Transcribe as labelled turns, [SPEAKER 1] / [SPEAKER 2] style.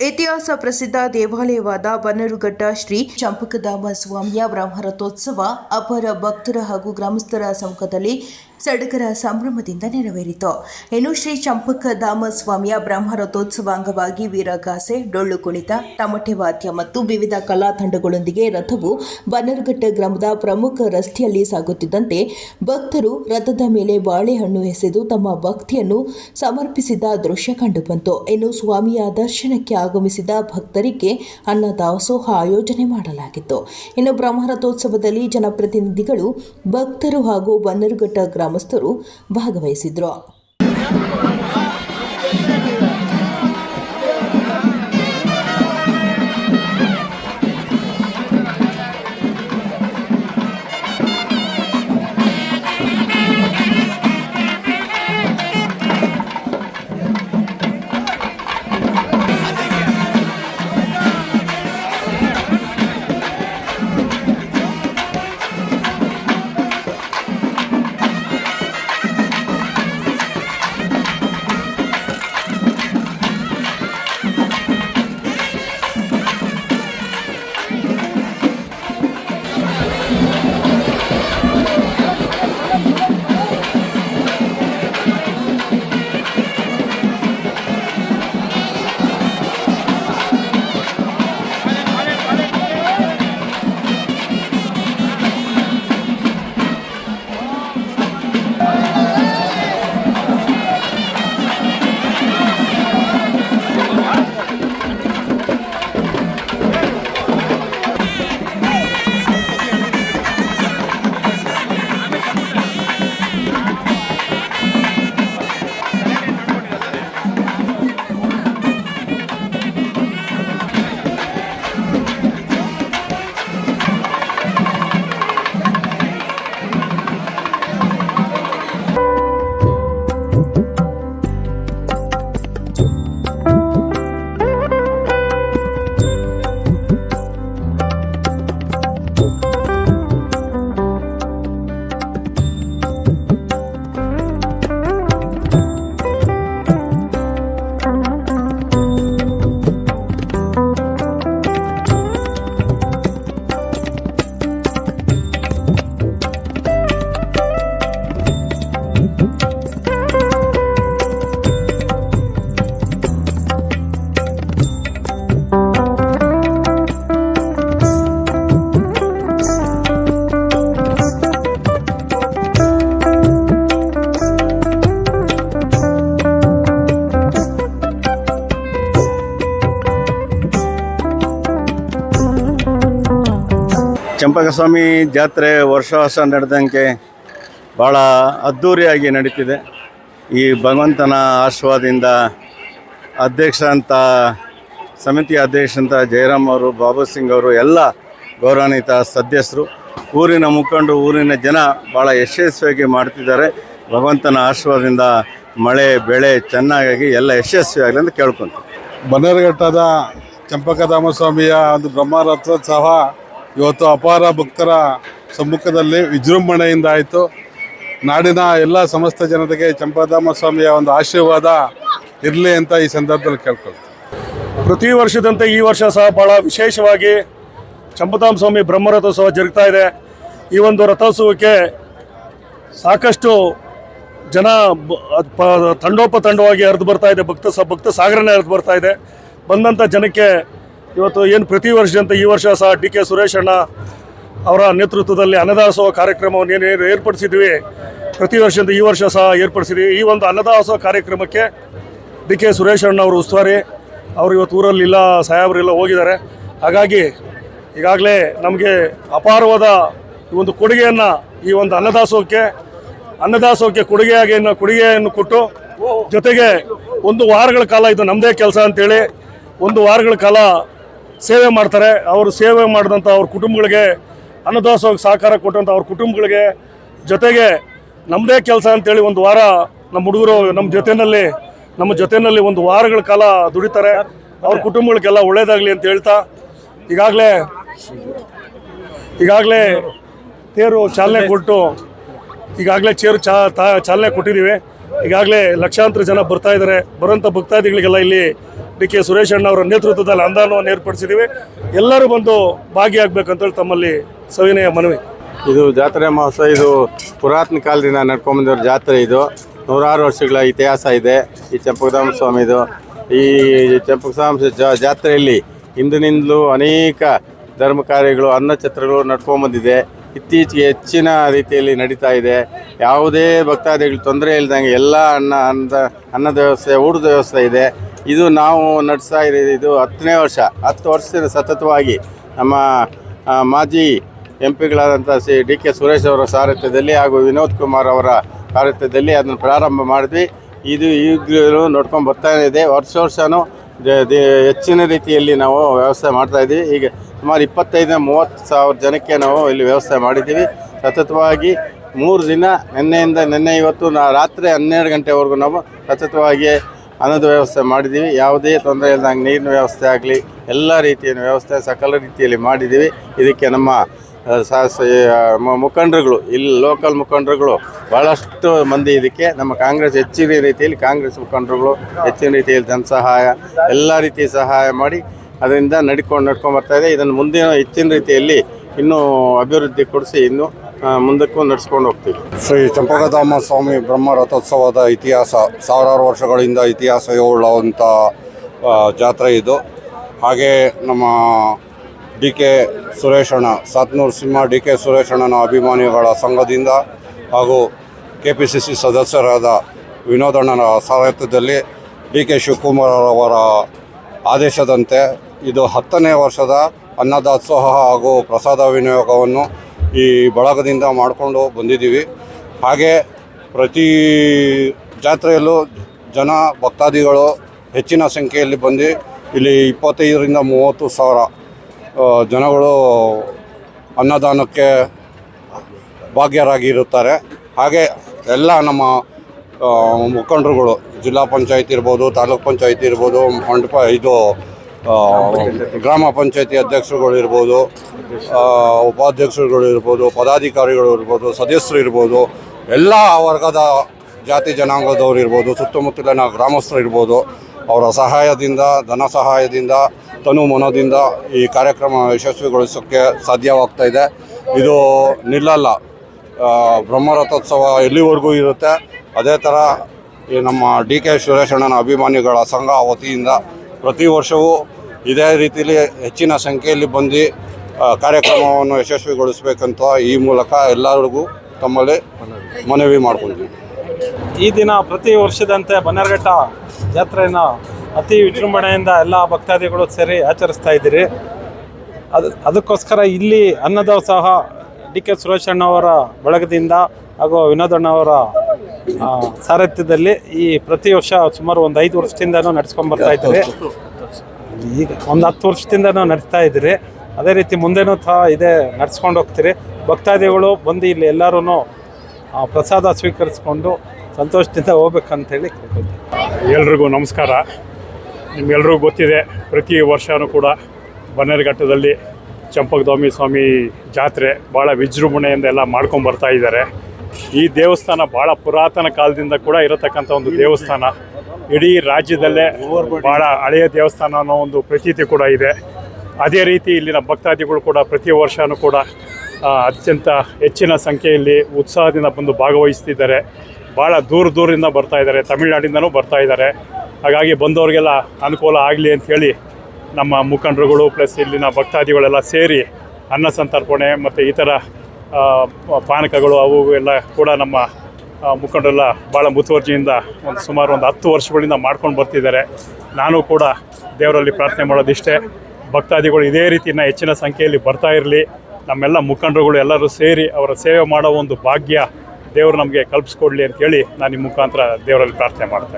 [SPEAKER 1] ಇತಿಹಾಸ ಪ್ರಸಿದ್ಧ ದೇವಾಲಯವಾದ ಬನ್ನರುಘಟ್ಟ ಶ್ರೀ ಚಂಪಕಧಾಮ ಸ್ವಾಮಿಯ ಬ್ರಹ್ಮರಥೋತ್ಸವ ಅಪರ ಭಕ್ತರ ಹಾಗೂ ಗ್ರಾಮಸ್ಥರ ಸಮ್ಮುಖದಲ್ಲಿ ಸಡಗರ ಸಂಭ್ರಮದಿಂದ ನೆರವೇರಿತು. ಇನ್ನು ಶ್ರೀ ಚಂಪಕಧಾಮ ಸ್ವಾಮಿಯ ಬ್ರಹ್ಮರಥೋತ್ಸವ ಅಂಗವಾಗಿ ವೀರಗಾಸೆ, ಡೊಳ್ಳು ಕುಣಿತ, ತಮಟೆ ವಾದ್ಯ ಮತ್ತು ವಿವಿಧ ಕಲಾ ತಂಡಗಳೊಂದಿಗೆ ರಥವು ಬನರ್ಘಟ್ಟ ಗ್ರಾಮದ ಪ್ರಮುಖ ರಸ್ತೆಯಲ್ಲಿ ಸಾಗುತ್ತಿದ್ದಂತೆ ಭಕ್ತರು ರಥದ ಮೇಲೆ ಬಾಳೆಹಣ್ಣು ಎಸೆದು ತಮ್ಮ ಭಕ್ತಿಯನ್ನು ಸಮರ್ಪಿಸಿದ ದೃಶ್ಯ ಕಂಡುಬಂತು. ಇನ್ನು ಸ್ವಾಮಿಯ ದರ್ಶನಕ್ಕೆ ಆಗಮಿಸಿದ ಭಕ್ತರಿಗೆ ಅನ್ನ ದಾಸೋಹ ಆಯೋಜನೆ ಮಾಡಲಾಗಿತ್ತು. ಇನ್ನು ಬ್ರಹ್ಮರಥೋತ್ಸವದಲ್ಲಿ ಜನಪ್ರತಿನಿಧಿಗಳು ಭಕ್ತರು ಹಾಗೂ ಬನ್ನರುಘಟ್ಟ ಗ್ರಾಮಸ್ಥರು ಭಾಗವಹಿಸಿದ್ರು.
[SPEAKER 2] ಚಂಪಕಸ್ವಾಮಿ ಜಾತ್ರೆ ವರ್ಷ ವರ್ಷ ನಡೆದಂಗೆ ಭಾಳ ಅದ್ಧೂರಿಯಾಗಿ ನಡೀತಿದೆ. ಈ ಭಗವಂತನ ಆಶೀರ್ವಾದದಿಂದ ಅಧ್ಯಕ್ಷ ಅಂತ, ಸಮಿತಿ ಅಧ್ಯಕ್ಷ ಅಂತ ಜಯರಾಮ್ ಅವರು, ಬಾಬು ಸಿಂಗ್ ಅವರು ಎಲ್ಲ ಗೌರವಾನ್ವಿತ ಸದಸ್ಯರು ಊರಿನ ಮುಖಂಡರು ಊರಿನ ಜನ ಭಾಳ ಯಶಸ್ವಿಯಾಗಿ ಮಾಡ್ತಿದ್ದಾರೆ. ಭಗವಂತನ ಆಶೀರ್ವಾದದಿಂದ ಮಳೆ, ಬೆಳೆ ಚೆನ್ನಾಗಿ ಎಲ್ಲ ಯಶಸ್ವಿಯಾಗಲಿ ಅಂತ ಕೇಳ್ಕೊಂತೀವಿ.
[SPEAKER 3] ಬನ್ನೇರುಘಟ್ಟದ ಚಂಪಕಧಾಮ ಸ್ವಾಮಿಯ ಒಂದು ಬ್ರಹ್ಮ ರಥೋತ್ಸವ ಇವತ್ತು ಅಪಾರ ಭಕ್ತರ ಸಮ್ಮುಖದಲ್ಲಿ ವಿಜೃಂಭಣೆಯಿಂದ ಆಯಿತು. ನಾಡಿನ ಎಲ್ಲ ಸಮಸ್ತ ಜನತೆಗೆ ಚಂಪಾಧಾಮ ಸ್ವಾಮಿಯ ಒಂದು ಆಶೀರ್ವಾದ ಇರಲಿ ಅಂತ ಈ ಸಂದರ್ಭದಲ್ಲಿ ಕೇಳ್ಕೊಳ್ತೀನಿ.
[SPEAKER 4] ಪ್ರತಿ ವರ್ಷದಂತೆ ಈ ವರ್ಷ ಸಹ ಭಾಳ ವಿಶೇಷವಾಗಿ ಚಂಪತಾಮ ಸ್ವಾಮಿ ಬ್ರಹ್ಮರಥೋತ್ಸವ ಜರುಗ್ತಾ ಇದೆ. ಈ ಒಂದು ರಥೋತ್ಸವಕ್ಕೆ ಸಾಕಷ್ಟು ಜನ ತಂಡೋಪತಂಡವಾಗಿ ಹರಿದು ಬರ್ತಾ ಇದೆ. ಭಕ್ತ ಸ, ಭಕ್ತ ಸಾಗರನೇ ಹರಿದು ಬರ್ತಾ ಇದೆ. ಬಂದಂಥ ಜನಕ್ಕೆ ಇವತ್ತು ಏನು ಪ್ರತಿ ವರ್ಷದಂತೆ ಈ ವರ್ಷ ಸಹ ಡಿ ಕೆ ಸುರೇಶ್ ಅಣ್ಣ ಅವರ ನೇತೃತ್ವದಲ್ಲಿ ಅನ್ನದಾಸೋಹ ಕಾರ್ಯಕ್ರಮವನ್ನು ಏನೇನು ಏನು ಏರ್ಪಡಿಸಿದ್ವಿ, ಪ್ರತಿ ವರ್ಷದಿಂದ ಈ ವರ್ಷ ಸಹ ಏರ್ಪಡಿಸಿದ್ವಿ. ಈ ಒಂದು ಅನ್ನದಾಸೋಹ ಕಾರ್ಯಕ್ರಮಕ್ಕೆ ಡಿ ಕೆ ಸುರೇಶ್ ಅಣ್ಣ ಅವರು ಉಸ್ತುವಾರಿ. ಅವರು ಇವತ್ತು ಊರಲ್ಲಿಲ್ಲ ಸಾಹೇಬರೆಲ್ಲ ಹೋಗಿದ್ದಾರೆ. ಹಾಗಾಗಿ ಈಗಾಗಲೇ ನಮಗೆ ಅಪಾರವಾದ ಈ ಒಂದು ಕೊಡುಗೆಯನ್ನು ಈ ಒಂದು ಅನ್ನದಾಸೋಹಕ್ಕೆ ಅನ್ನದಾಸೋಹಕ್ಕೆ ಕೊಡುಗೆಯಾಗಿ ಕೊಡುಗೆಯನ್ನು ಕೊಟ್ಟು ಜೊತೆಗೆ ಒಂದು ವಾರಗಳ ಕಾಲ ಇದು ನಮ್ಮದೇ ಕೆಲಸ ಅಂತೇಳಿ ಒಂದು ವಾರಗಳ ಕಾಲ ಸೇವೆ ಮಾಡ್ತಾರೆ. ಅವರು ಸೇವೆ ಮಾಡಿದಂಥ ಅವ್ರ ಕುಟುಂಬಗಳಿಗೆ ಅನ್ನದಾಸೋಹಕ್ಕೆ ಸಹಕಾರ ಕೊಟ್ಟಂಥ ಅವ್ರ ಕುಟುಂಬಗಳಿಗೆ ಜೊತೆಗೆ ನಮ್ಮದೇ ಕೆಲಸ ಅಂತೇಳಿ ಒಂದು ವಾರ ನಮ್ಮ ಹುಡುಗರು ನಮ್ಮ ಜೊತೆಯಲ್ಲಿ ನಮ್ಮ ಜೊತೆಯಲ್ಲಿ ಒಂದು ವಾರಗಳ ಕಾಲ ದುಡಿತಾರೆ. ಅವ್ರ ಕುಟುಂಬಗಳಿಗೆಲ್ಲ ಒಳ್ಳೇದಾಗಲಿ ಅಂತ ಹೇಳ್ತಾ, ಈಗಾಗಲೇ ಈಗಾಗಲೇ ತೇರು ಚಾಲನೆ ಕೊಟ್ಟು, ಈಗಾಗಲೇ ಚೇರು ಚಾ ಚಾಲನೆ ಕೊಟ್ಟಿದ್ದೀವಿ. ಈಗಾಗಲೇ ಲಕ್ಷಾಂತರ ಜನ ಬರ್ತಾ ಇದ್ದಾರೆ. ಬರೋಂಥ ಭಕ್ತಾದಿಗಳಿಗೆಲ್ಲ ಇಲ್ಲಿ ಡಿ ಕೆ ಸುರೇಶ್ ಅಣ್ಣ ಅವರ ನೇತೃತ್ವದಲ್ಲಿ ಅನುದಾನವನ್ನು ಏರ್ಪಡಿಸಿದ್ದೀವಿ. ಎಲ್ಲರೂ ಬಂದು ಭಾಗಿಯಾಗಬೇಕಂತೇಳಿ ತಮ್ಮಲ್ಲಿ ಸವಿನಯ ಮನವಿ.
[SPEAKER 5] ಇದು ಜಾತ್ರೆ ಮಹೋತ್ಸವ, ಇದು ಪುರಾತನ ಕಾಲದಿಂದ ನಡ್ಕೊಂಬಂದಿರೋ ಜಾತ್ರೆ ಇದು. ನೂರಾರು ವರ್ಷಗಳ ಇತಿಹಾಸ ಇದೆ. ಈ ಚಂಪಕಧಾಮ ಸ್ವಾಮಿದು ಈ ಚಂಪಕಧಾಮ ಜಾತ್ರೆಯಲ್ಲಿ ಹಿಂದಿನಿಂದಲೂ ಅನೇಕ ಧರ್ಮ ಕಾರ್ಯಗಳು, ಅನ್ನಛತ್ರಗಳು ನಡ್ಕೊಂಬಂದಿದೆ. ಇತ್ತೀಚೆಗೆ ಹೆಚ್ಚಿನ ರೀತಿಯಲ್ಲಿ ನಡೀತಾ ಇದೆ. ಯಾವುದೇ ಭಕ್ತಾದಿಗಳು ತೊಂದರೆ ಇಲ್ದಂಗೆ ಎಲ್ಲ ಅನ್ನ ಅನ್ನದ ಅನ್ನದ ವ್ಯವಸ್ಥೆ, ಊಟದ ವ್ಯವಸ್ಥೆ ಇದೆ. ಇದು ನಾವು ನಡೆಸ್ತಾ ಇರೋದು ಇದು ಹತ್ತನೇ ವರ್ಷ, ಹತ್ತು ವರ್ಷದಿಂದ ಸತತವಾಗಿ ನಮ್ಮ ಮಾಜಿ ಎಂ ಪಿಗಳಾದಂಥ ಸಿ, ಡಿ ಕೆ ಸುರೇಶ್ ಅವರ ಸಾರಥ್ಯದಲ್ಲಿ ಹಾಗೂ ವಿನೋದ್ ಕುಮಾರ್ ಅವರ ಸಾರಥ್ಯದಲ್ಲಿ ಅದನ್ನು ಪ್ರಾರಂಭ ಮಾಡಿದ್ವಿ. ಇದು ಈಗಲೂ ನೋಡ್ಕೊಂಡು ಬರ್ತಾ ಇದೆ. ವರ್ಷ ವರ್ಷವೂ ಹೆಚ್ಚಿನ ರೀತಿಯಲ್ಲಿ ನಾವು ವ್ಯವಸ್ಥೆ ಮಾಡ್ತಾ ಇದ್ದೀವಿ. ಈಗ ಸುಮಾರು ಇಪ್ಪತ್ತೈದು, ಮೂವತ್ತು ಸಾವಿರ ಜನಕ್ಕೆ ನಾವು ಇಲ್ಲಿ ವ್ಯವಸ್ಥೆ ಮಾಡಿದ್ದೀವಿ. ಸತತವಾಗಿ ಮೂರು ದಿನ, ನಿನ್ನೆಯಿಂದ ನಿನ್ನೆ ಇವತ್ತು ನಾ ರಾತ್ರಿ ಹನ್ನೆರಡು ಗಂಟೆವರೆಗೂ ನಾವು ಸತತವಾಗಿ ಅನ್ನದ ವ್ಯವಸ್ಥೆ ಮಾಡಿದ್ದೀವಿ. ಯಾವುದೇ ತೊಂದರೆ ಇಲ್ಲದಂಗೆ ನೀರಿನ ವ್ಯವಸ್ಥೆ ಆಗಲಿ, ಎಲ್ಲ ರೀತಿಯ ವ್ಯವಸ್ಥೆ ಸಕಲ ರೀತಿಯಲ್ಲಿ ಮಾಡಿದ್ದೀವಿ. ಇದಕ್ಕೆ ನಮ್ಮ ಮುಖಂಡರುಗಳು, ಇಲ್ಲಿ ಲೋಕಲ್ ಮುಖಂಡರುಗಳು ಭಾಳಷ್ಟು ಮಂದಿ ಇದಕ್ಕೆ ನಮ್ಮ ಕಾಂಗ್ರೆಸ್ ಹೆಚ್ಚಿನ ರೀತಿಯಲ್ಲಿ ಕಾಂಗ್ರೆಸ್ ಮುಖಂಡರುಗಳು ಹೆಚ್ಚಿನ ರೀತಿಯಲ್ಲಿ ಧನ ಸಹಾಯ, ಎಲ್ಲ ರೀತಿಯ ಸಹಾಯ ಮಾಡಿ ಅದರಿಂದ ನಡ್ಕೊಂಡು ನಡ್ಕೊಂಡು ಬರ್ತಾ ಇದೆ. ಇದನ್ನು ಮುಂದಿನ ಹೆಚ್ಚಿನ ರೀತಿಯಲ್ಲಿ ಇನ್ನೂ ಅಭಿವೃದ್ಧಿ ಕೊಡಿಸಿ, ಇನ್ನೂ ಮುಂದಕ್ಕೂ ನಡೆಸ್ಕೊಂಡು ಹೋಗ್ತೀವಿ.
[SPEAKER 6] ಶ್ರೀ ಚಂಪಕಧಾಮ ಸ್ವಾಮಿ ಬ್ರಹ್ಮ ರಥೋತ್ಸವದ ಇತಿಹಾಸ ಸಾವಿರಾರು ವರ್ಷಗಳಿಂದ ಇತಿಹಾಸವುಳ್ಳಂಥ ಆ, ಜಾತ್ರೆ ಇದು. ಹಾಗೆ ನಮ್ಮ ಡಿ ಕೆ ಸುರೇಶಣ್ಣ ಸಾತ್ನೂರು ಸಿಂಹ ಡಿ ಕೆ ಸುರೇಶಣ್ಣನ ಅಭಿಮಾನಿಗಳ ಸಂಘದಿಂದ ಹಾಗೂ ಕೆ ಪಿ ಸಿ ಸಿ ಸದಸ್ಯರಾದ ವಿನೋದಣ್ಣನ ಸಾರಥ್ಯದಲ್ಲಿ ಡಿ ಕೆ ಶಿವಕುಮಾರ್ ಅವರ ಆದೇಶದಂತೆ ಇದು ಹತ್ತನೇ ವರ್ಷದ ಅನ್ನದಾಸೋಹ ಹಾಗೂ ಪ್ರಸಾದ ವಿನಿಯೋಗವನ್ನು ಈ ಬಳಗದಿಂದ ಮಾಡಿಕೊಂಡು ಬಂದಿದ್ದೀವಿ. ಹಾಗೆ ಪ್ರತಿ ಜಾತ್ರೆಯಲ್ಲೂ ಜನ ಭಕ್ತಾದಿಗಳು ಹೆಚ್ಚಿನ ಸಂಖ್ಯೆಯಲ್ಲಿ ಬಂದು ಇಲ್ಲಿ ಇಪ್ಪತ್ತೈದರಿಂದ ಮೂವತ್ತು ಸಾವಿರ ಜನಗಳು ಅನ್ನದಾನಕ್ಕೆ ಭಾಗ್ಯರಾಗಿರುತ್ತಾರೆ. ಹಾಗೆ ಎಲ್ಲ ನಮ್ಮ ಮುಖಂಡರುಗಳು, ಜಿಲ್ಲಾ ಪಂಚಾಯತ್ ಇರ್ಬೋದು, ತಾಲೂಕು ಪಂಚಾಯತ್ ಇರ್ಬೋದು, ಮಂಡಪ ಇದು ಗ್ರಾಮ ಪಂಚಾಯತಿ ಅಧ್ಯಕ್ಷರುಗಳು ಇರ್ಬೋದು ಉಪಾಧ್ಯಕ್ಷರುಗಳು ಇರ್ಬೋದು, ಪದಾಧಿಕಾರಿಗಳು ಇರ್ಬೋದು, ಸದಸ್ಯರು ಇರ್ಬೋದು, ಎಲ್ಲ ವರ್ಗದ ಜಾತಿ ಜನಾಂಗದವ್ರು ಇರ್ಬೋದು, ಸುತ್ತಮುತ್ತಲಿನ ಗ್ರಾಮಸ್ಥರು ಇರ್ಬೋದು, ಅವರ ಸಹಾಯದಿಂದ, ಧನ ಸಹಾಯದಿಂದ, ತನು ಮನದಿಂದ ಈ ಕಾರ್ಯಕ್ರಮ ಯಶಸ್ವಿಗೊಳಿಸೋಕ್ಕೆ ಸಾಧ್ಯವಾಗ್ತಾ ಇದೆ. ಇದು ನಿಲ್ಲಲ್ಲ. ಬ್ರಹ್ಮರಥೋತ್ಸವ ಎಲ್ಲಿವರೆಗೂ ಇರುತ್ತೆ? ಅದೇ ಥರ ಈ ನಮ್ಮ ಡಿ ಕೆ ಸುರೇಶಣ್ಣನ ಅಭಿಮಾನಿಗಳ ಸಂಘ ವತಿಯಿಂದ ಪ್ರತಿ ವರ್ಷವೂ ಇದೇ ರೀತಿಯಲ್ಲಿ ಹೆಚ್ಚಿನ ಸಂಖ್ಯೆಯಲ್ಲಿ ಬಂದು ಕಾರ್ಯಕ್ರಮವನ್ನು ಯಶಸ್ವಿಗೊಳಿಸಬೇಕಂತ ಈ ಮೂಲಕ ಎಲ್ಲರಿಗೂ ತಮ್ಮಲ್ಲಿ ಮನವಿ ಮಾಡ್ಕೊತೀವಿ.
[SPEAKER 7] ಈ ದಿನ ಪ್ರತಿ ವರ್ಷದಂತೆ ಬನ್ನೇರಘಟ್ಟ ಜಾತ್ರೆಯನ್ನು ಅತಿ ವಿಜೃಂಭಣೆಯಿಂದ ಎಲ್ಲ ಭಕ್ತಾದಿಗಳು ಸೇರಿ ಆಚರಿಸ್ತಾ ಇದ್ದೀರಿ. ಅದು, ಅದಕ್ಕೋಸ್ಕರ ಇಲ್ಲಿ ಅನ್ನದಾಸೋಹ ಡಿ ಕೆ ಸುರೇಶಣ್ಣವರ ಬಳಗದಿಂದ ಹಾಗೂ ವಿನೋದಣ್ಣವರ ಸಾರಥ್ಯದಲ್ಲಿ ಈ ಪ್ರತಿ ವರ್ಷ ಸುಮಾರು ಒಂದು ಐದು ವರ್ಷದಿಂದ ನಡೆಸ್ಕೊಂಡು ಬರ್ತಾ ಇದ್ದಾರೆ. ಈಗ ಒಂದು ಹತ್ತು ವರ್ಷದಿಂದ ನಡೆಸ್ತಾ ಇದ್ದೀರಿ. ಅದೇ ರೀತಿ ಮುಂದೆನೂ ಸಹ ಇದೇ ನಡ್ಸ್ಕೊಂಡು ಹೋಗ್ತೀರಿ. ಭಕ್ತಾದಿಗಳು ಬಂದು ಇಲ್ಲಿ ಎಲ್ಲರೂ ಪ್ರಸಾದ ಸ್ವೀಕರಿಸ್ಕೊಂಡು ಸಂತೋಷದಿಂದ ಹೋಗ್ಬೇಕಂತೇಳಿ ಕೇಳ್ಕೊತೀನಿ
[SPEAKER 8] ಎಲ್ರಿಗೂ ನಮಸ್ಕಾರ. ನಿಮ್ಗೆಲ್ರಿಗೂ ಗೊತ್ತಿದೆ ಪ್ರತಿ ವರ್ಷವೂ ಕೂಡ ಬನ್ನೇರುಘಟ್ಟದಲ್ಲಿ ಚಂಪಕಸ್ವಾಮಿ ಸ್ವಾಮಿ ಜಾತ್ರೆ ಭಾಳ ವಿಜೃಂಭಣೆಯಿಂದ ಎಲ್ಲ ಮಾಡ್ಕೊಂಡು ಬರ್ತಾ ಇದ್ದಾರೆ. ಈ ದೇವಸ್ಥಾನ ಭಾಳ ಪುರಾತನ ಕಾಲದಿಂದ ಕೂಡ ಇರತಕ್ಕಂಥ ಒಂದು ದೇವಸ್ಥಾನ. ಇಡೀ ರಾಜ್ಯದಲ್ಲೇ ಭಾಳ ಹಳೆಯ ದೇವಸ್ಥಾನ ಅನ್ನೋ ಒಂದು ಪ್ರತೀತಿ ಕೂಡ ಇದೆ. ಅದೇ ರೀತಿ ಇಲ್ಲಿನ ಭಕ್ತಾದಿಗಳು ಕೂಡ ಪ್ರತಿ ವರ್ಷವೂ ಕೂಡ ಅತ್ಯಂತ ಹೆಚ್ಚಿನ ಸಂಖ್ಯೆಯಲ್ಲಿ ಉತ್ಸಾಹದಿಂದ ಬಂದು ಭಾಗವಹಿಸ್ತಿದ್ದಾರೆ. ಭಾಳ ದೂರ ದೂರದಿಂದ ಬರ್ತಾ ಇದ್ದಾರೆ, ತಮಿಳುನಾಡಿಂದನೂ ಬರ್ತಾ ಇದ್ದಾರೆ. ಹಾಗಾಗಿ ಬಂದವರಿಗೆಲ್ಲ ಅನುಕೂಲ ಆಗಲಿ ಅಂಥೇಳಿ ನಮ್ಮ ಮುಖಂಡರುಗಳು, ಪ್ಲಸ್ ಇಲ್ಲಿನ ಭಕ್ತಾದಿಗಳೆಲ್ಲ ಸೇರಿ ಅನ್ನ ಸಂತರ್ಪಣೆ ಮತ್ತು ಈ ಥರ ಪಾನಕಗಳು ಅವು ಎಲ್ಲ ಕೂಡ ನಮ್ಮ ಮುಖಂಡರೆಲ್ಲ ಭಾಳ ಮುತುವರ್ಜಿಯಿಂದ ಒಂದು ಸುಮಾರು ಒಂದು ಹತ್ತು ವರ್ಷಗಳಿಂದ ಮಾಡ್ಕೊಂಡು ಬರ್ತಿದ್ದಾರೆ. ನಾನು ಕೂಡ ದೇವರಲ್ಲಿ ಪ್ರಾರ್ಥನೆ ಮಾಡೋದಿಷ್ಟೇ. ಭಕ್ತಾದಿಗಳು ಇದೇ ರೀತಿ ಇನ್ನು ಹೆಚ್ಚಿನ ಸಂಖ್ಯೆಯಲ್ಲಿ ಬರ್ತಾ ಇರಲಿ. ನಮ್ಮೆಲ್ಲ ಮುಖಂಡರುಗಳು ಎಲ್ಲರೂ ಸೇರಿ ಅವರ ಸೇವೆ ಮಾಡೋ ಒಂದು ಭಾಗ್ಯ ದೇವರು ನಮಗೆ ಕಲ್ಪಿಸ್ಕೊಡ್ಲಿ ಅಂತೇಳಿ ನಾನು ಈ ಮುಖಾಂತರ ದೇವರಲ್ಲಿ ಪ್ರಾರ್ಥನೆ ಮಾಡ್ತಾ